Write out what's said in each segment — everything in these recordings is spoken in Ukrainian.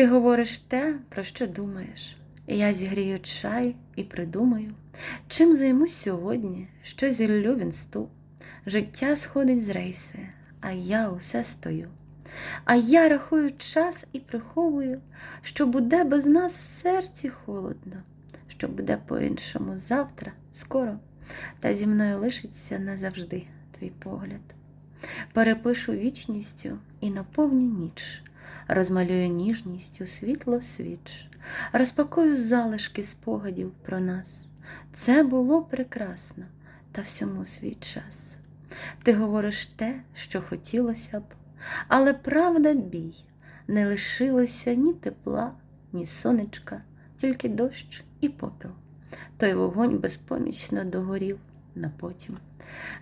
Ти говориш те, про що думаєш. Я зігрію чай і придумаю, чим займусь сьогодні, що зіллю в інсту. Життя сходить з рейси, а я усе стою. А я рахую час і приховую, що буде без нас в серці холодно, що буде по-іншому завтра, скоро, та зі мною лишиться назавжди твій погляд. Перепишу вічністю і наповню ніч, розмалюю ніжністю світло свіч, розпакую залишки спогадів про нас. Це було прекрасно, та всьому свій час. Ти говориш те, що хотілося б, але правда бій, не лишилося ні тепла, ні сонечка, тільки дощ і попіл. Той вогонь безпомічно догорів на потім.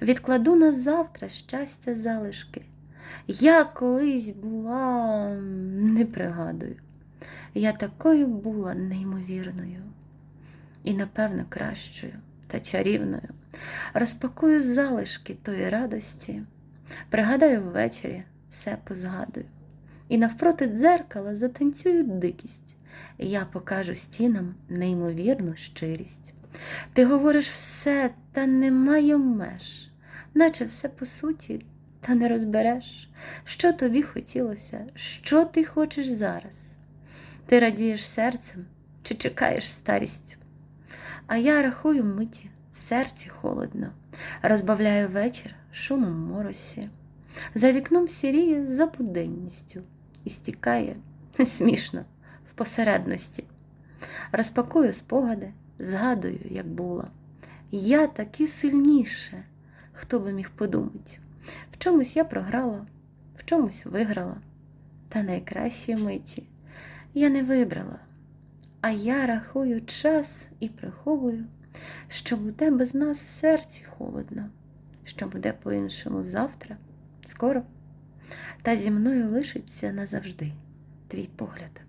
Відкладу на завтра щастя залишки. Я колись була, не пригадую, я такою була неймовірною і, напевно, кращою та чарівною. Розпакую залишки тої радості, пригадаю ввечері, все позгадую. І навпроти дзеркала затанцюю дикість, я покажу стінам неймовірну щирість. Ти говориш все, та немає меж, наче все по суті, та не розбереш, що тобі хотілося, що ти хочеш зараз. Ти радієш серцем чи чекаєш старістю. А я рахую миті, в серці холодно, розбавляю вечір шумом моросі. За вікном сіріє за буденністю і стікає смішно в посередності. Розпакую спогади, згадую, як було. Я таки сильніше, хто би міг подумати. В чомусь я програла, в чомусь виграла, та найкращі миті я не вибрала. А я рахую час і приховую, що буде без нас в серці холодно, що буде по-іншому завтра, скоро, та зі мною лишиться назавжди твій погляд.